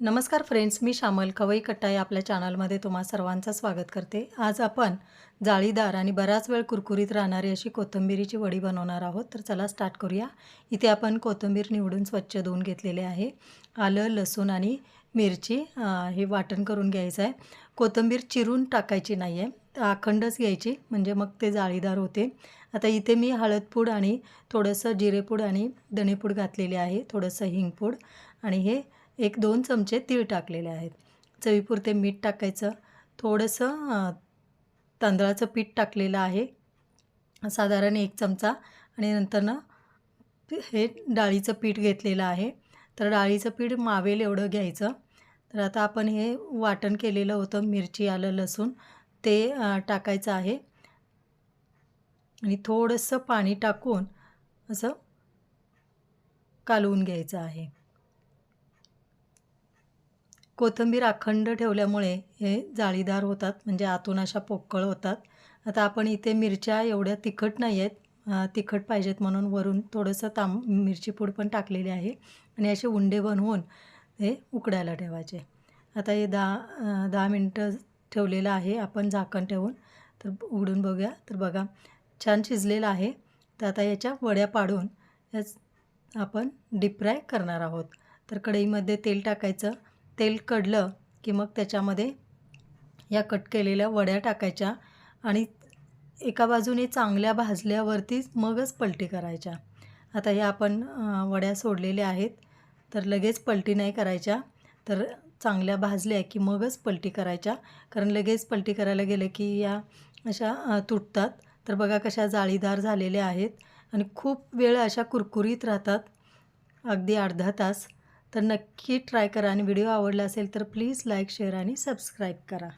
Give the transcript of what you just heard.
नमस्कार फ्रेंड्स मी श्यामल खवई कट्टा या आपल्या चॅनलमध्ये तुम्हा सर्वांचं स्वागत करते. आज आपण जाळीदार आणि बराच वेळ कुरकुरीत राहणारी अशी कोथिंबिरीची वडी बनवणार आहोत. तर चला स्टार्ट करूया. इथे आपण कोथिंबीर निवडून स्वच्छ धुवून घेतलेले आहे. आलं लसूण आणि मिरची हे वाटण करून घ्यायचं आहे. कोथिंबीर चिरून टाकायची नाही आहे अखंडच घ्यायची म्हणजे मग ते जाळीदार होते. आता इथे मी हळदपूड आणि थोडंसं जिरेपूड आणि धणेपूड घातलेले आहे. थोडंसं हिंगपूड आणि हे एक दोन चमचे तीळ टाकलेले आहेत. चवीपुरते मीठ टाकायचं. थोडंसं तांदळाचं पीठ टाकलेलं आहे. साधारण एक चमचा. आणि नंतरनं हे डाळीचं पीठ घेतलेलं आहे. तर डाळीचं पीठ मावेल एवढं घ्यायचं. तर आता आपण हे वाटण केलेलं होतं मिरची आलं लसूण ते टाकायचं आहे. आणि थोडंसं पाणी टाकून असं कालवून घ्यायचं आहे. कोथिंबीर अखंड ठेवल्यामुळे हे जाळीदार होतात म्हणजे आतून अशा पोकळ होतात. आता आपण इथे मिरच्या एवढ्या तिखट नाही आहेत तिखट पाहिजेत म्हणून वरून थोडंसं ताम मिरची पूड पण टाकलेली आहे आणि असे उंडे बनवून हे उकडायला ठेवायचे. आता हे दहा दहा मिनटं ठेवलेलं आहे आपण झाकण ठेवून. तर उघडून बघूया. तर बघा छान शिजलेलं आहे. तर आता याच्या वड्या पाडून याच आपण डीप फ्राय करणार आहोत. तर कढईमध्ये तेल टाकायचं. तेल कडलं की मग त्याच्यामध्ये या कट केलेल्या वड्या टाकायच्या आणि एका बाजूने चांगल्या भाजल्यावरतीच मगच पलटी करायच्या. आता या आपण वड्या सोडलेल्या आहेत तर लगेच पलटी नाही करायच्या तर चांगल्या भाजल्या की मगच पलटी करायच्या. कारण लगेच पलटी करायला गेलं की या अशा तुटतात. तर बघा कशा जाळीदार झालेल्या आहेत. आणि खूप वेळ अशा कुरकुरीत राहतात. अगदी अर्धा तास. तर नक्की ट्राय करा आणि व्हिडिओ आवडला असेल तर प्लीज लाईक शेअर आणि सबस्क्राईब करा.